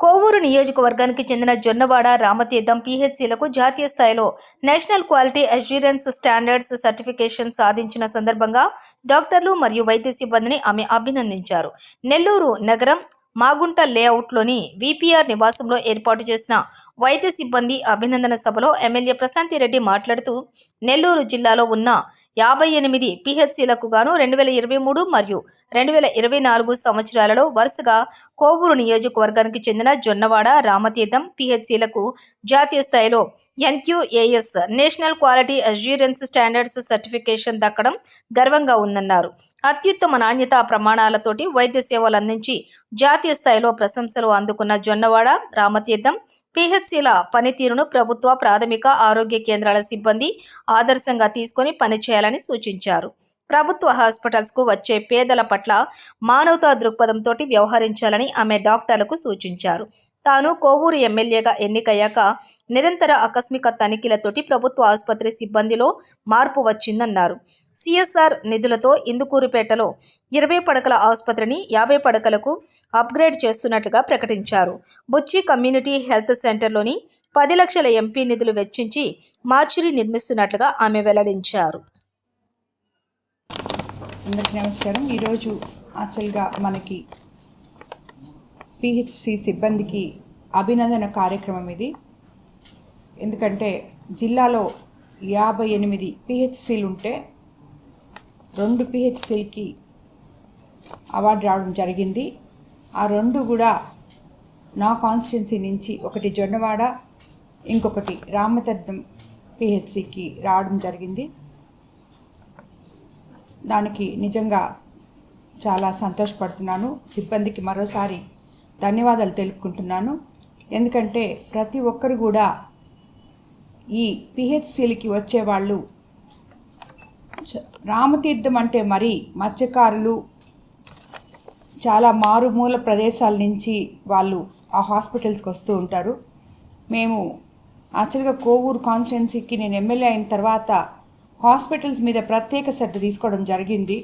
కోవూరు నియోజకవర్గానికి చెందిన జొన్నవాడ రామతీర్థం పీహెచ్సీలకు జాతీయ స్థాయిలో national quality assurance standards certification సాధించిన సందర్భంగా డాక్టర్లు మరియు వైద్య సిబ్బందిని ఆమె అభినందించారు. నెల్లూరు నగరం మాగుంట లేఅవుట్లోని విపిఆర్ నివాసంలో ఏర్పాటు చేసిన వైద్య సిబ్బంది అభినందన సభలో ఎమ్మెల్యే ప్రశాంతి రెడ్డి మాట్లాడుతూ నెల్లూరు జిల్లాలో ఉన్న యాభై ఎనిమిది పిహెచ్సిలకు గాను రెండు వేల ఇరవై మూడు మరియు రెండు వేల ఇరవై నాలుగు సంవత్సరాలలో వరుసగా కోవూరు నియోజకవర్గానికి చెందిన జొన్నవాడ రామతీర్థం పిహెచ్సిలకు జాతీయ స్థాయిలో NQAS national quality assurance standards certification దక్కడం గర్వంగా ఉందన్నారు. అత్యుత్తమ నాణ్యతా ప్రమాణాలతోటి వైద్య సేవలు అందించి జాతీయ స్థాయిలో ప్రశంసలు అందుకున్న జొన్నవాడ రామతీర్థం పిహెచ్సిల పనితీరును ప్రభుత్వ ప్రాథమిక ఆరోగ్య కేంద్రాల సిబ్బంది ఆదర్శంగా తీసుకొని పనిచేయాలని సూచించారు. ప్రభుత్వ హాస్పిటల్స్కు వచ్చే పేదల పట్ల మానవతా దృక్పథంతో వ్యవహరించాలని ఆమె డాక్టర్లకు సూచించారు. తాను కోవూరు ఎమ్మెల్యేగా ఎన్నికయ్యాక నిరంతర ఆకస్మిక తనిఖీలతోటి ప్రభుత్వ ఆసుపత్రి సిబ్బందిలో మార్పు వచ్చిందన్నారు. సిఎస్ఆర్ నిధులతో ఇందుకూరుపేటలో ఇరవై పడకల ఆసుపత్రిని యాభై పడకలకు అప్గ్రేడ్ చేస్తున్నట్లుగా ప్రకటించారు. బుచ్చి కమ్యూనిటీ హెల్త్ సెంటర్లోని పది లక్షల ఎంపీ నిధులు వెచ్చించి మార్చురీ నిర్మిస్తున్నట్లుగా ఆమె వెల్లడించారు. అందరికీ నమస్కారం. ఈరోజు యాక్చువల్గా మనకి పిహెచ్సి సిబ్బందికి అభినందన కార్యక్రమం ఇది. ఎందుకంటే జిల్లాలో యాభై ఎనిమిది పిహెచ్సిలు ఉంటే రెండు పిహెచ్సిలకి అవార్డు రావడం జరిగింది. ఆ రెండు కూడా నా కాన్స్టిట్యున్సీ నుంచి ఒకటి జొన్నవాడ ఇంకొకటి రామతద్దం పిహెచ్సికి రావడం జరిగింది. దానికి నిజంగా చాలా సంతోషపడుతున్నాను. సిబ్బందికి మరోసారి ధన్యవాదాలు తెలుపుకుంటున్నాను. ఎందుకంటే ప్రతి ఒక్కరు కూడా ఈ పిహెచ్సిలకి వచ్చేవాళ్ళు రామతీర్థం అంటే మరి మత్స్యకారులు చాలా మారుమూల ప్రదేశాల నుంచి వాళ్ళు ఆ హాస్పిటల్స్కి వస్తూ ఉంటారు. మేము యాక్చువల్గా కోవూరు కాన్స్టిట్యున్సీకి నేను ఎమ్మెల్యే అయిన తర్వాత హాస్పిటల్స్ మీద ప్రత్యేక శ్రద్ధ తీసుకోవడం జరిగింది.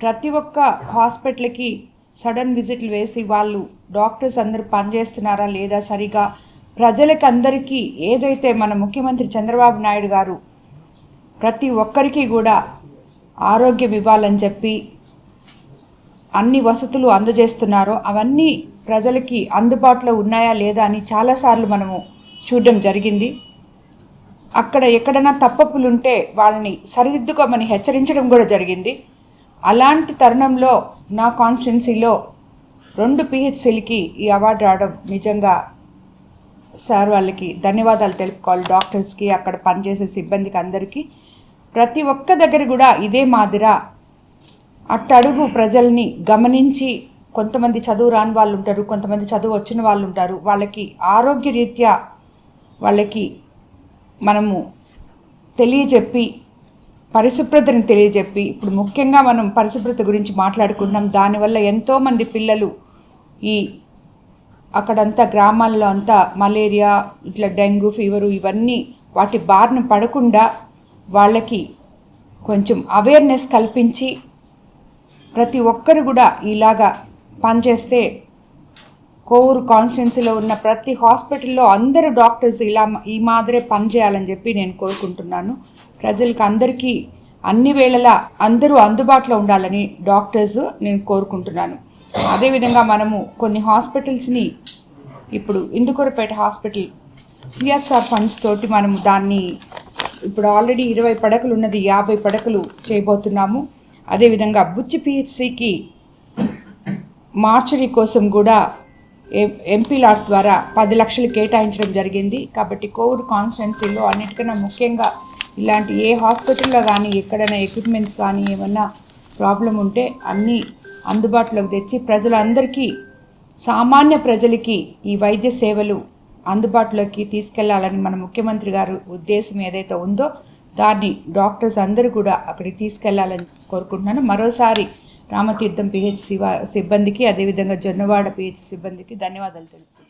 ప్రతి ఒక్క హాస్పిటల్కి సడన్ విజిట్లు వేసి వాళ్ళు డాక్టర్స్ అందరూ పనిచేస్తున్నారా లేదా సరిగా? ప్రజలకు అందరికీ ఏదైతే మన ముఖ్యమంత్రి చంద్రబాబు నాయుడు గారు ప్రతి ఒక్కరికి కూడా ఆరోగ్యం ఇవ్వాలని చెప్పి అన్ని వసతులు అందజేస్తున్నారో అవన్నీ ప్రజలకి అందుబాటులో ఉన్నాయా లేదా అని చాలాసార్లు మనము చూడడం జరిగింది. అక్కడ ఎక్కడైనా తప్పప్పులుంటే వాళ్ళని సరిదిద్దుకోమని హెచ్చరించడం కూడా జరిగింది. అలాంటి తరుణంలో నా కాన్స్టిట్యున్సీలో రెండు పిహెచ్సిలకి ఈ అవార్డు రావడం నిజంగా సార్ వాళ్ళకి ధన్యవాదాలు తెలుపుకోవాలి. డాక్టర్స్కి అక్కడ పనిచేసే సిబ్బందికి అందరికీ. ప్రతి ఒక్క దగ్గర కూడా ఇదే మాదిరా అట్టడుగు ప్రజల్ని గమనించి కొంతమంది చదువు రాని వాళ్ళు ఉంటారు కొంతమంది చదువు వచ్చిన వాళ్ళు ఉంటారు. వాళ్ళకి ఆరోగ్య రీత్యా వాళ్ళకి మనము తెలియజెప్పి పరిశుభ్రతని తెలియజెప్పి ఇప్పుడు ముఖ్యంగా మనం పరిశుభ్రత గురించి మాట్లాడుకున్నాం దానివల్ల ఎంతోమంది పిల్లలు ఈ అక్కడంతా గ్రామాల్లో అంతా మలేరియా ఇట్లా డెంగ్యూ ఫీవరు ఇవన్నీ వాటి బారిన పడకుండా వాళ్ళకి కొంచెం అవేర్నెస్ కల్పించి ప్రతి ఒక్కరు కూడా ఇలాగా పనిచేస్తే కోవూరు కాన్స్టిట్యున్సీలో ఉన్న ప్రతి హాస్పిటల్లో అందరు డాక్టర్స్ ఇలా ఈ మాదిరే పనిచేయాలని చెప్పి నేను కోరుకుంటున్నాను. ప్రజలకు అందరికీ అన్ని వేళలా అందరూ అందుబాటులో ఉండాలని డాక్టర్స్ నేను కోరుకుంటున్నాను. అదేవిధంగా మనము కొన్ని హాస్పిటల్స్ని ఇప్పుడు ఇందుకూరపేట హాస్పిటల్ సిఎస్ఆర్ ఫండ్స్ తోటి మనము దాన్ని ఇప్పుడు ఆల్రెడీ ఇరవై పడకలు ఉన్నది యాభై పడకలు చేయబోతున్నాము. అదేవిధంగా బుచ్చి పిహెచ్సికి మార్చరీ కోసం కూడా ఎం- ఎంపీ లాడ్స్ ద్వారా పది లక్షలు కేటాయించడం జరిగింది. కాబట్టి కోవిడ్ కాన్స్టిట్యున్సీలో అన్నిటికన్నా ముఖ్యంగా ఇలాంటి ఏ హాస్పిటల్లో కానీ ఎక్కడైనా ఎక్విప్మెంట్స్ కానీ ఏమన్నా ప్రాబ్లం ఉంటే అన్నీ అందుబాటులోకి తెచ్చి ప్రజలందరికీ సామాన్య ప్రజలకి ఈ వైద్య సేవలు అందుబాటులోకి తీసుకెళ్ళాలని మన ముఖ్యమంత్రి గారు ఉద్దేశం ఏదైతే ఉందో దాన్ని డాక్టర్స్ అందరూ కూడా అక్కడికి తీసుకెళ్ళాలని కోరుకుంటున్నాను. మరోసారి రామతీర్థం పిహెచ్ సిబ్బందికి అదేవిధంగా జొన్నవాడ పిహెచ్ సిబ్బందికి ధన్యవాదాలు తెలుపుతున్నాను.